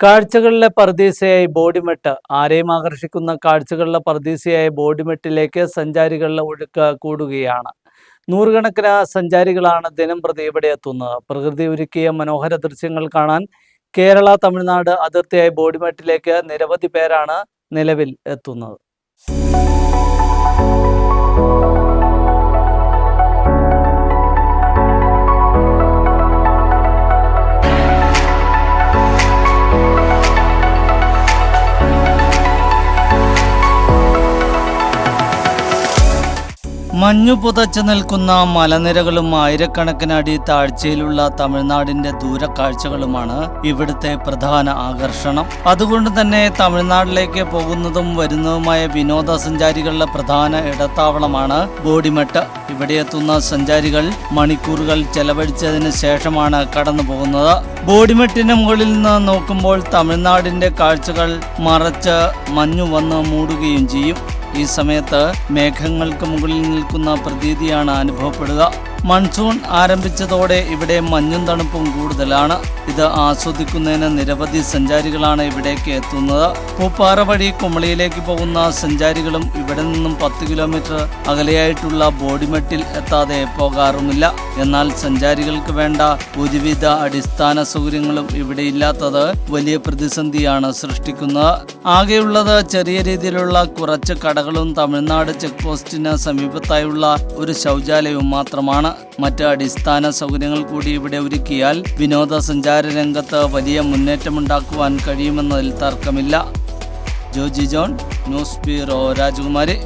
കാഴ്ചകളിലെ പർദീസയായി ബോഡിമെട്ട് ആരെയും ആകർഷിക്കുന്ന കാഴ്ചകളിലെ പർദീസയായ ബോഡിമെട്ടിലേക്ക് സഞ്ചാരികളുടെ ഒഴുക്ക് കൂടുകയാണ്. നൂറുകണക്കിന് സഞ്ചാരികളാണ് ദിനം പ്രതി ഇവിടെ എത്തുന്നത്. പ്രകൃതി ഒരുക്കിയ മനോഹര ദൃശ്യങ്ങൾ കാണാൻ കേരള തമിഴ്നാട് അതിർത്തിയായ ബോഡിമെട്ടിലേക്ക് നിരവധി പേരാണ് നിലവിൽ എത്തുന്നത്. മഞ്ഞു പുതച്ചു നിൽക്കുന്ന മലനിരകളും ആയിരക്കണക്കിന് അടി താഴ്ചയിലുള്ള തമിഴ്നാടിന്റെ ദൂരക്കാഴ്ചകളുമാണ് ഇവിടുത്തെ പ്രധാന ആകർഷണം. അതുകൊണ്ട് തന്നെ തമിഴ്നാട്ടിലേക്ക് പോകുന്നതും വരുന്നതുമായ വിനോദസഞ്ചാരികളുടെ പ്രധാന ഇടത്താവളമാണ് ബോഡിമെട്ട് ഇവിടെ എത്തുന്ന സഞ്ചാരികൾ മണിക്കൂറുകൾ ചെലവഴിച്ചതിന് ശേഷമാണ് കടന്നു പോകുന്നത്. ബോഡിമെട്ടിന് മുകളിൽ നിന്ന് നോക്കുമ്പോൾ തമിഴ്നാടിന്റെ കാഴ്ചകൾ മറച്ച് മഞ്ഞു വന്ന് മൂടുകയും ചെയ്യും. ഈ സമയത്ത് മേഘങ്ങൾക്ക് മുകളിൽ നിൽക്കുന്ന പ്രതീതിയാണ് അനുഭവപ്പെടുക. മൺസൂൺ ആരംഭിച്ചതോടെ ഇവിടെ മഞ്ഞും തണുപ്പും കൂടുതലാണ്. ഇത് ആസ്വദിക്കുന്നതിന് നിരവധി സഞ്ചാരികളാണ് ഇവിടേക്ക് എത്തുന്നത്. പൂപ്പാറ വഴി കുമളിയിലേക്ക് പോകുന്ന സഞ്ചാരികളും ഇവിടെ നിന്നും പത്ത് കിലോമീറ്റർ അകലെയായിട്ടുള്ള ബോഡിമെട്ടിൽ എത്താതെ പോകാറുമില്ല. എന്നാൽ സഞ്ചാരികൾക്ക് വേണ്ട ഒരുവിധ അടിസ്ഥാന സൗകര്യങ്ങളും ഇവിടെ ഇല്ലാത്തത് വലിയ പ്രതിസന്ധിയാണ് സൃഷ്ടിക്കുന്നത്. ആകെയുള്ളത് ചെറിയ രീതിയിലുള്ള കുറച്ച് കടകളും തമിഴ്നാട് ചെക്ക് പോസ്റ്റിന് സമീപത്തായുള്ള ഒരു ശൗചാലയവും മാത്രമാണ്. മറ്റ് അടിസ്ഥാന സൗകര്യങ്ങൾ കൂടി ഇവിടെ ഒരുക്കിയാൽ വിനോദസഞ്ചാര രംഗത്ത് വലിയ മുന്നേറ്റമുണ്ടാക്കുവാൻ കഴിയുമെന്നതിൽ തർക്കമില്ല. ജോജി ജോൺ ന്യൂസ് ബ്യൂറോ രാജകുമാരി.